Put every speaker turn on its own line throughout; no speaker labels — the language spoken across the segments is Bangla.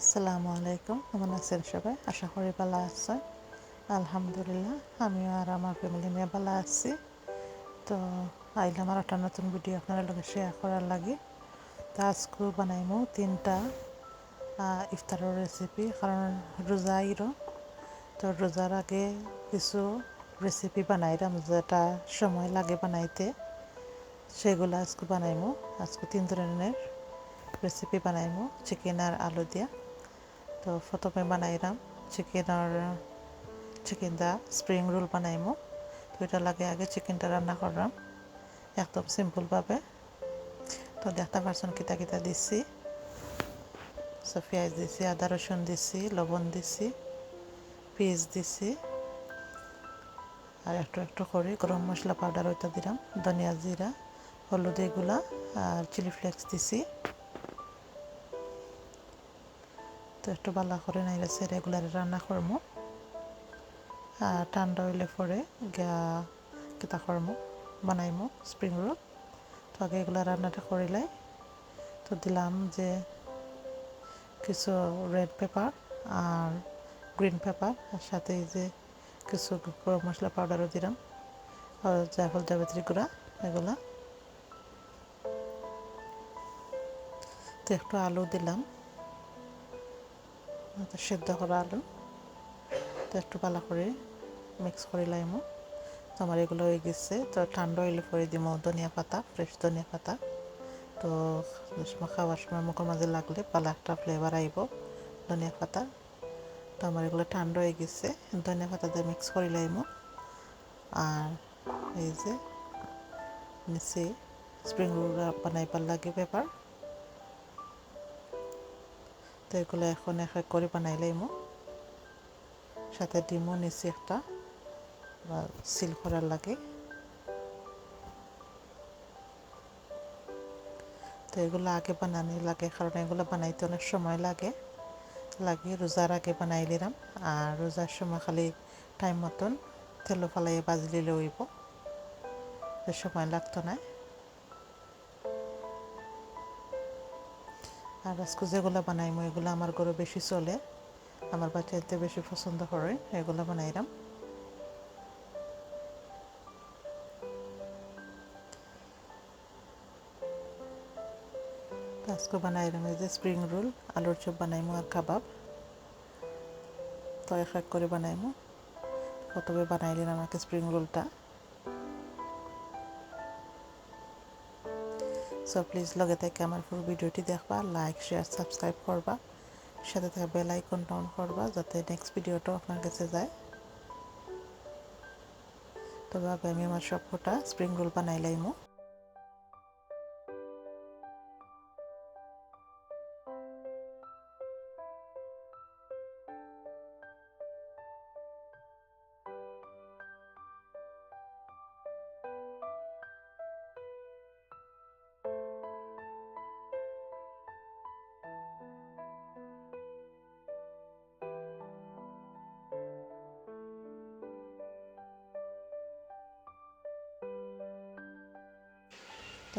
আসসালামু আলাইকুম, কেমন আছেন সবাই? আশা করি ভালো আছেন। আলহামদুলিল্লাহ, আমিও আর আমার ফ্যামিলি নিয়ে ভালো আছি। তো আইলাম আর একটা নতুন ভিডিও আপনার লগে শেয়ার করার লাগে। তো আজকে বানাইমু তিনটা ইফতারের রেসিপি কারণ রোজা আইরো তো রোজার আগে কিছু রেসিপি বানাইলাম, যেটা সময় লাগে বানাইতে। সেগুলো আজকে বানাইমু। আজকে তিন ধরনের রেসিপি বানাইমু চিকেন আর আলু দিয়া। তো প্রথমে বানাইলাম চিকেনের চিকেন দা স্প্রিং রোল বানাইমু। তো এটা লাগে আগে চিকেনটা রান্না করলাম, একদম সিম্পলভাবে তো দেখতে পারছেন কিতা কিতা দিছি। সো পেঁয়াজ দিছি, আদা রসুন দিছি, লবণ দিছি, পেঁয়াজ দিছি। আর একটু একটু করে গরম মশলা পাউডার ওইটা দিলাম, ধনিয়া জিরা, হলুদ এগুলা আর চিলি ফ্লেক্স দিছি। তো একটু ভালো করে নাইলে রেগুলার রান্না করব আর ঠান্ডা হইলে পরে গা কেতা করব বানাইমো স্প্রিং রোল তো আগে এগুলো রান্নাটা করিলাই তো দিলাম যে কিছু রেড পেপার আর গ্রিন পেপার আর সাথে যে কিছু গরম মশলা পাউডারও দিলাম। আর জায়ফল জাবেত্রী গুঁড়া এগুলা। তো একটু আলু দিলাম। সেদ্ধ করা আলু। তো একটু ভালো করে মিক্স করে লাইমো তো আমার এগুলো হয়ে গেছে। তো ঠান্ডা হইলে পরে দিব ধনিয়া পাতা ফ্রেশ ধনিয়া পাতা। তো খাওয়ার সময় মুখের মাঝে লাগলে ভালো একটা ফ্লেভার আইব ধনিয়া পাতা। তো আমার এগুলো ঠান্ডা হয়ে গেছে। ধনিয়া পাতা দিয়ে মিক্স করে লাইমো আর এই যে নিচে স্প্রিং রোল বানাইবার লাগে পেপার তো এগুলো এখন এক এক করে বানাই লাইমো সাথে ডিমও নিচে একটা, বা সিল করার লাগে। তো এগুলো আগে বানানি লাগে, কারণ এগুলো বানাইতে অনেক সময় লাগে। লাগে রোজার আগে বানাই নিলাম, আর রোজার সময় খালি টাইম মতন তেলো ফালাইয়ে বাজি দিলে হইব। সময় লাগতো না। আর আজকে যেগুলো বানাইমো এগুলো আমার ঘরে বেশি চলে। আমার বাচ্চাতে বেশি পছন্দ করে, এগুলো বানাইলাম আজকে বানাইলাম এই যে স্প্রিং রোল আলুর চপ বানাইমো আর কাবাব। তো এক করে বানাইমো। প্রথমে বানাইলেন আমাকে স্প্রিং রোলটা সো প্লিজ লগে থেকে আমার পুরো ভিডিওটি দেখবা লাইক শেয়ার সাবস্ক্রাইব করবা, সাথে থাকা বেল আইকনটা অন করবা যাতে নেক্সট ভিডিওটাও আপনার কাছে যায়। তবে আমি আমার সবকটা স্প্রিং রোল বানাইলাইমো।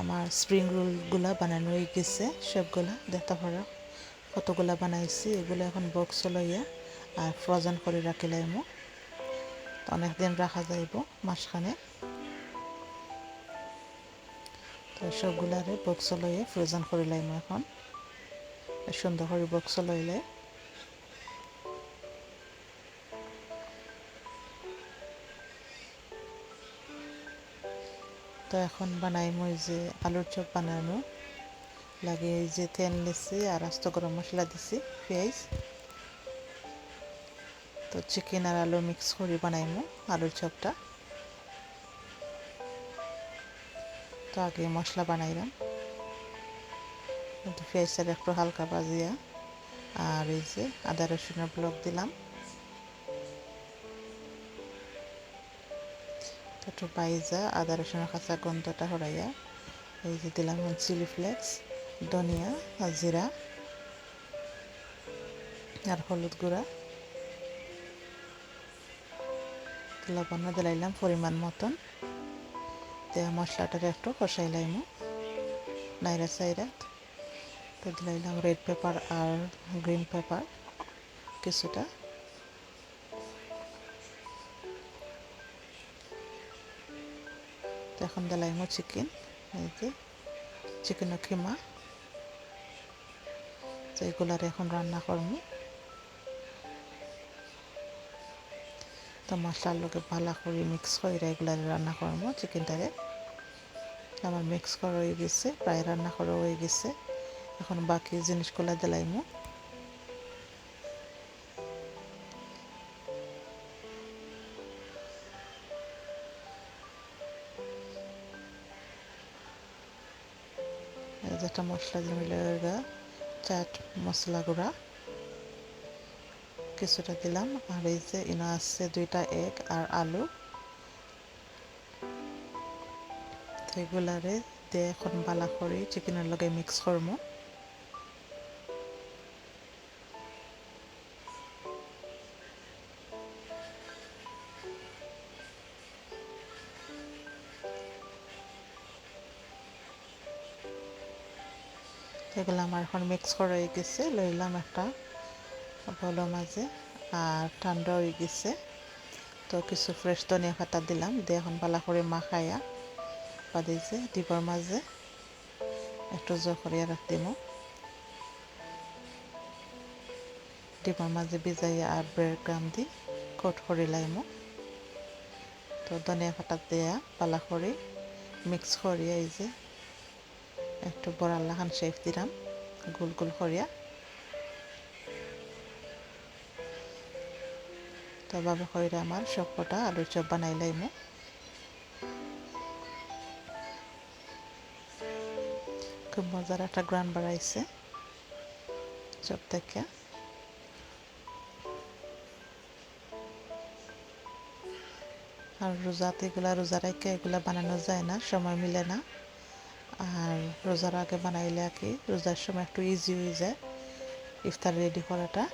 আমার স্প্রিং রোলগুলা বানানো হয়ে গেছে, সবগুলা। দেখতে পারো, কতগুলা বানাইছি, এগুলো এখন বক্স লইয়া, আর ফ্রোজেন করে রাখিলাম অনেক দিন রাখা যাইব মাসখানে তো সবগুলারে বক্স লইয়া ফ্রোজেন করে লাইম এখন। সুন্দর করে বক্স লইলে। তো এখন বানাই মই যে আলুর চপ বানানো। লাগে যে তেল নিছি আর আস্ত গরম মশলা দিছি, পেঁয়াজ। তো চিকেন আর আলু মিক্স করে বানাইমু আলুর চপটা। তো আগে মশলা বানাইলাম। পেঁয়াজটা একটু হালকা বাজিয়া আর এই যে আদা রসুনের ব্লক দিলাম। একটু পাইজা, আদা রসুনের কাঁচা গন্ধটা হরাইয়া, এই যে দিলাম চিলি ফ্লেক্স, ধনিয়া আর জিরা আর হলুদ গুঁড়া। লবণও দিলাইলাম পরিমাণ মতন। দেওয়া মশলাটাকে একটু কষাইলাইমু নাইরা সাইরা। তো দিলাইলাম রেড পেপার আর গ্রিন পেপার কিছুটা। দিলাইমো চিকেন এই যে চিকেনের কিমা তো এগুলার এখন রান্না করব। তো মশলার লোকে ভালো করে মিক্স করে এগুলার রান্না করব চিকেনটারে আমার মিক্স করা হয়ে গেছে, প্রায় রান্না করা হয়ে গেছে। এখন বাকি জিনিসগুলো দিলাইমু। যেটা মশলা মিলে চাট, মশলা গুঁড়া। কিছুটা দিলাম। আর এই যে ইনা আছে দুইটা এগ আর আলু। এগুলারে দিয়ে এখন বালা করে চিকেনের লগে মিক্স করব। এগুলো আমার এখন মিক্স করা হয়ে গেছে। লইলাম একটা বলো মাঝে, আর ঠান্ডা হয়ে গেছে। তো কিছু ফ্রেশ ধনিয়া পাতা দিলাম, দিয়ে এখন পালা করে মাখাইয়া বা দিয়েছে ডিপর মাঝে একটু জো করিয়া রাখতিম ডিপর মাঝে ভিজাইয়া আর ব্রেড গ্রাম দি কোট করে লাইমো। তো ধনিয়া পাতা দেয়া পালা করে মিক্স করিয়া এই যে একটু বড়াল লাখান শেফ দিলাম, গোল গোল করিয়া। তো ভাবে করে আমার সবকটা আলুর চপ বানাই লাইমু। খুব মজার একটা গ্রান বাড়াইছে চপ থেকে আর রোজাতে এগুলা রোজা রেখে এগুলা বানানো যায় না, সময় মিলে না। রোজার আগে বানাইলে আর কি, রোজার সময় একটু ইজি হয়ে যায়, ইফতার রেডি করাটা।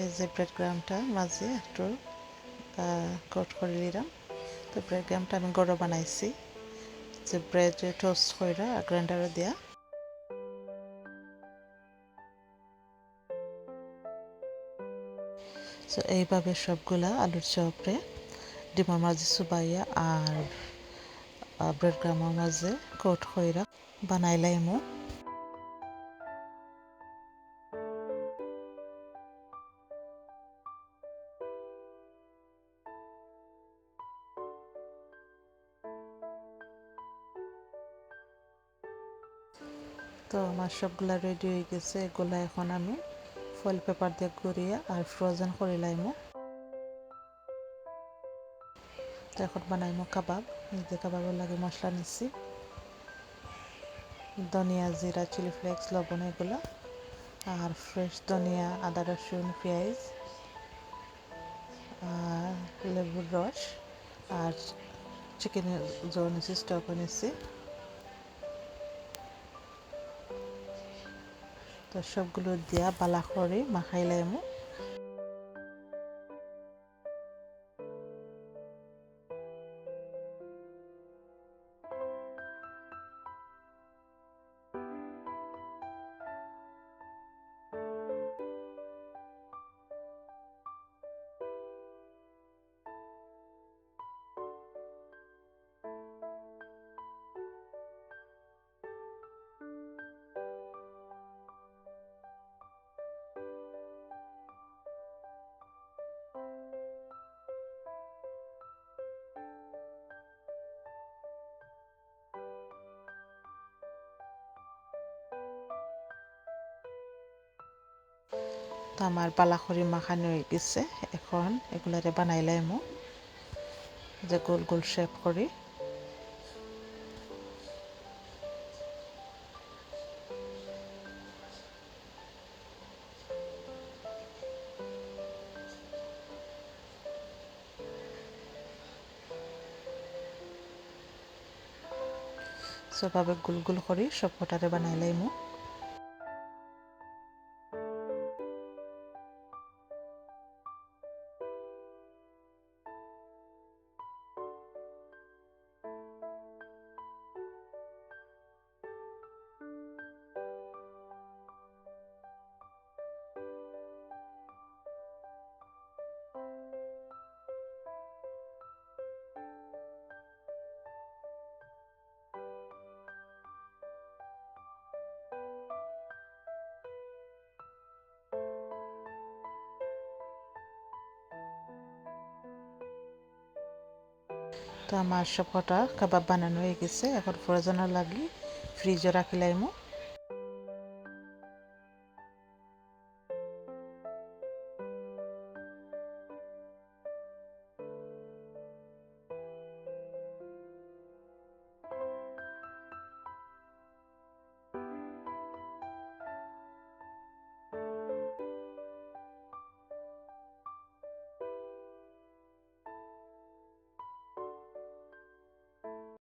এই যে ব্রেড গ্রামটা মাঝে একটু কোট করে দিলাম তো ব্রেড গ্রামটা আমি গড়ো বানাইছি। যে ব্রেড টোস্ট করে গ্রাইন্ডারে দেওয়া সো এইভাবে সবগুলা আলুর চপরে, ডিমের মাঝে সুবাইয়া আর ব্রেড গ্রামের মাঝে কোট কইরা বানাইলাইমো তো আমার সবগুলা রেডি হয়ে গেছে, এগুলা এখন আমি ফয়েল পেপার দিয়ে গড়িয়ে আর ফ্রোজেন করে লাইমো। এখন বানাইমো কাবাব। যে কাবাবের লাগে মশলা নিচ্ছি। ধনিয়া জিরা, চিলি ফ্লেক্স, লবণ এগুলো। আর ফ্রেশ ধনিয়া, আদা, রসুন, পেঁয়াজ, আর লেবুর রস। আর চিকেনের জল নিচ্ছি স্টক নিচ্ছি। তো সবগুলো দিয়া বালা করে মাখাইলাইমু তো আমার পালাখরি মাখানো হয়ে গেছে। এখন এগুলারে বানাইলাইমো যে গোল গোল শেপ করি। সবভাবে গোল গোল করি সব কটারে বানাইলাইমো তো আমার সব কটা কাবাব বানানো হয়ে গেছে। এখন ফ্রোজেনও লাগি ফ্রিজে রাখিলাইমু